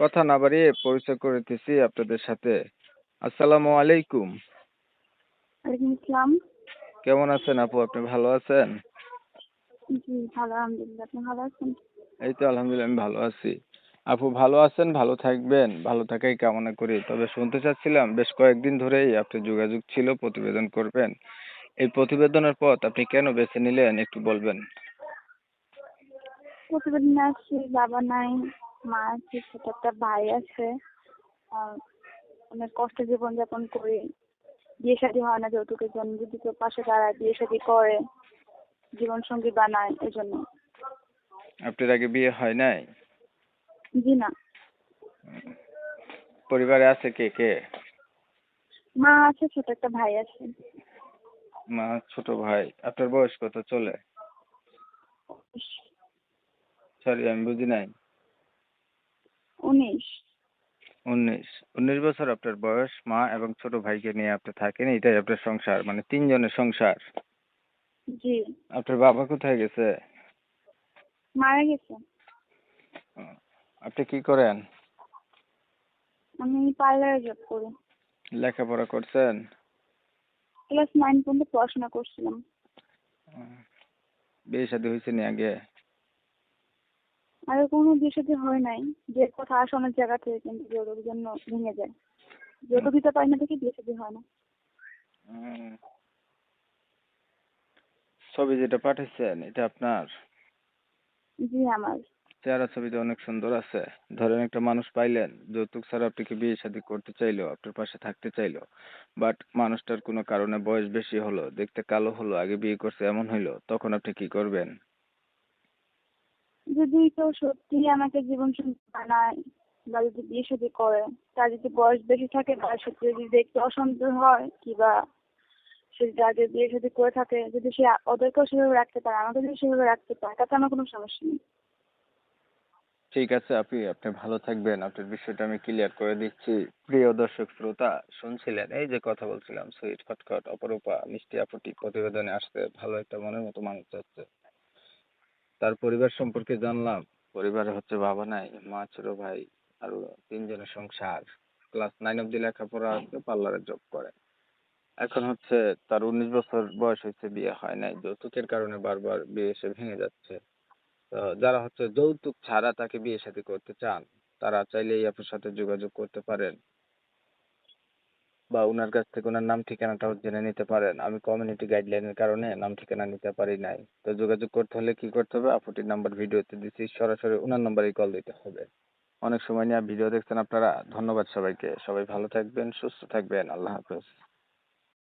কথা না বাড়িয়ে পরিচয় করে দিচ্ছি আপনাদের সাথে। আসসালামু আলাইকুম। ওয়ালাইকুম আসসালাম। কেমন আছেন আপু? আপনি ভালো আছেন? জি ভালো আলহামদুলিল্লাহ। আপনি ভালো আছেন? এই তো আলহামদুলিল্লাহ আমি ভালো আছি। আপু ভালো আছেন? ভালো থাকবেন। ভালো থাকাই কামনা করি। তবে শুনতে চাচ্ছিলাম বেশ কয়েকদিন ধরেই আপনি যোগাযোগ ছিল প্রতিবেদন করবেন। এই প্রতিবেদনের পথ আপনি কেন বেছে নিলেন একটু বলবেন? প্রতিদিন আসছি বাবা নাই। মা আছে ছোট একটা ভাই আছে। অনেক কষ্টে জীবনযাপন করি। বিয়ে শাদী হয় না যৌতুকের জন্য। যদি কেউ পাশে দাঁড়ায় বিয়ে শাদী করে জীবন সঙ্গী বানায় এই জন্য আপনার আগে বিয়ে হয় নাই? জি না। পরিবারে আছে কে কে? মা আছে ছোট একটা ভাই আছে। মা ছোট ভাই। আপনার বয়স কত? চলে। সরি আমি বুঝি নাই। উনিশ। উনিশ। উনিশ বছর আপনার বয়স মা এবং ছোট ভাইকে নিয়ে আপনি থাকেন এটাই আপনার সংসার মানে তিনজনের সংসার। জি। আপনার বাবা কোথায় গেছে? মারা গেছে। আপনি কি করেন? আমি পার্লারে জব করি। লেখাপড়া করছেন? ক্লাস নাইন পর্যন্ত পড়াশোনা করছিলাম। বিয়ে শাদী হয়েছে নি আগে? আর কোনো বিয়ে শাদী হয় নাই। যে কথা আসে অনেক জায়গা থেকে কিন্তু যৌতুকের জন্য ভেঙে যায়। যৌতুক দিতে পারি না দেখে বিয়ে শাদী হয় না। ছবি যেটা পাঠাচ্ছেন এটা আপনার? জি আমার। চেহারা ছবিতে অনেক সুন্দর আছে। ধরেন একটা মানুষ পাইলেন যৌতুক ছাড়া আপনাকে বিয়ে শাদী করতে চাইলো আপনার পাশে থাকতে চাইলো বাট মানুষটার কোনো কারণে বয়স বেশি হলো দেখতে কালো হলো আগে বিয়ে করছে এমন হইল তখন আপনি কি করবেন? যদি কেউ সত্যি আমাকে জীবন সঙ্গী বানায় বা যদি বিয়ে শাদী করে, তার যদি বয়স বেশি থাকে বা সত্যি যদি দেখতে অসুন্দর হয় কিবা সে যদি আগে বিয়ে শাদী করে থাকে, যদি সে ওদেরকেও সেভাবে রাখতে পারে আমাকে যদি সেভাবে রাখতে পারে, তাতে আমার কোনো সমস্যা নেই। ঠিক আছে, আপনি আপনি ভালো থাকবেন। আপনার বিষয়টা আমি ক্লিয়ার করে দিচ্ছি। প্রিয় দর্শক, শ্রোতা, শুনছিলেন এই যে কথা বলছিলাম সুইট খটখট, অপরূপা, মিষ্টি আপুটি প্রতিবেদনে আসতে ভালো একটা মনের মতো মানুষ যাচ্ছে। তার পরিবার সম্পর্কে জানলাম। পরিবারে হচ্ছে বাবা, নাই, মা, ছোট ভাই আরও তিনজনের সংসার। ক্লাস নাইন অব্দি লেখাপড়া আছে, পার্লারে জব করে। এখন হচ্ছে তার উনিশ বছর বয়স হয়েছে, বিয়ে হয় নাই। যৌতুকের কারণে বারবার বিয়ে এসে ভেঙে যাচ্ছে। তো যারা হচ্ছে যৌতুক ছাড়া তাকে বিয়ে শাদী করতে চান, তারা চাইলে এই আপুর সাথে যোগাযোগ করতে পারেন। বা ওনার কাছ থেকে ওনার নাম ঠিকানাটাও জেনে নিতে পারেন। আমি কমিউনিটি গাইডলাইনের কারণে নাম ঠিকানা নিতে পারি নাই। তো যোগাযোগ করতে হলে কি করতে হবে? আপুটির নাম্বার ভিডিওতে দিচ্ছি সরাসরি ওনার নাম্বারেই কল দিতে হবে। অনেক সময় নিয়ে ভিডিও দেখছেন আপনারা। ধন্যবাদ সবাইকে। সবাই ভালো থাকবেন, সুস্থ থাকবেন। আল্লাহ হাফেজ।